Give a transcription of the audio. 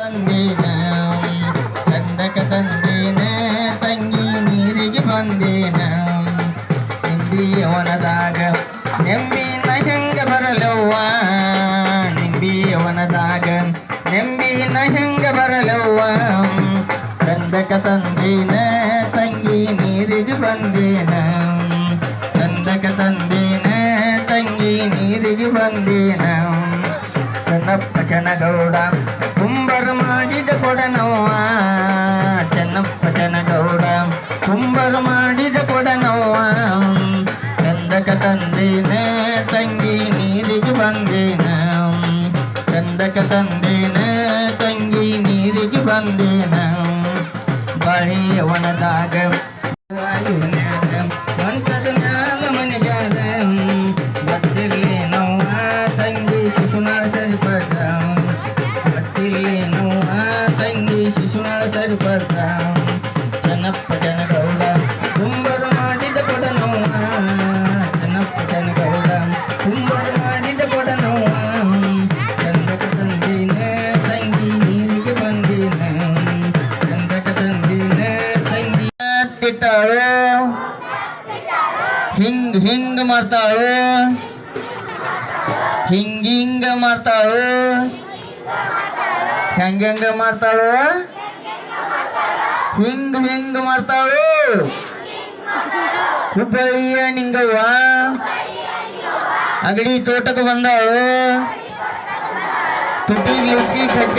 ಬಂದೇನ ಚಂದಕ ತಂದೇನ, ತಂಗಿ ನೀರಿಗೆ ಬಂದೇನ ನಿಂಬಿಯವನದಾಗ ನೆಂಬಿನ ಹೆಂಗ ಬರಲವ್ವ? ನಿಂಬಿಯವನದಾಗ ನೆಂಬಿನ ಹೆಂಗ ಬರಲವ್ವ? ಚಂದಕ ತಂದೇನ, ತಂಗಿ ನೀರಿಗೆ ಬಂದೇನ ಚಂದಕ ತಂದೇನ, ತಂಗಿ ನೀರಿಗೆ ಬಂದೇನ ಚೆನ್ನಪ್ಪ ಚನಗೌಡ ಕುಂಬರು ಮಾಡಿದ ಕೊಡನವ್ವ, ಚೆನ್ನಪ್ಪ ಜನಗೌಡ ಕುಂಬರು ಮಾಡಿದ ಕೊಡನವ್ವ, ಚಂದಕ ತಂದೇನ, ತಂಗಿ ನೀರಿಗೆ ಬಂದೇನ. ಚಂದಕ ತಂದೇನ, ತಂಗಿ ನೀರಿಗೆ ಬಂದೇನ. ಬಳಿಯ ಸ್ವಂತದ ತಂಗಿ ಶಿಶುನಾಳ ಸರಿಪಡ್ತ ಚೆನ್ನಪ್ಪ ಜನಗೌಡ ಕುಂಬರು ಮಾಡಿದ ಕೊಡ ನೋವ ಚೆನ್ನಪ್ಪ ಜನಗೌಡ ಕುಂಬರು ಮಾಡಿದ ಕೊಡ ನೋವ ಚಂದಕ ತಂದಿನ ತಂಗಿ ನೀರಿಗೆ ಬಂದಿನ ಚಂದಕ ತಂದಿನ ತಂಗಿ ತಿಟ್ಟಾಳು ಹಿಂಗ್ ಹಿಂಗ್ ಮಾಡ್ತಾಳು ಹಿಂಗ್ ಹಿಂಗ ಮಾಡ್ತಾಳು ಹೆಂಗ ಹೆಂಗ ಮಾಡ್ತಾಳು? ಹಿಂಗ್ ಹಿಂಗ್ ಮಾಡ್ತಾಳು. ಹುಬ್ಬಳ್ಳಿಯ ನಿಂಗವ್ವ. ಅಗಡಿ ತೋಟಕ್ಕೆ ಬಂದಾಳು. ತುಟಿ ಲುಕ್ಕಿ ಕಚ್ಚ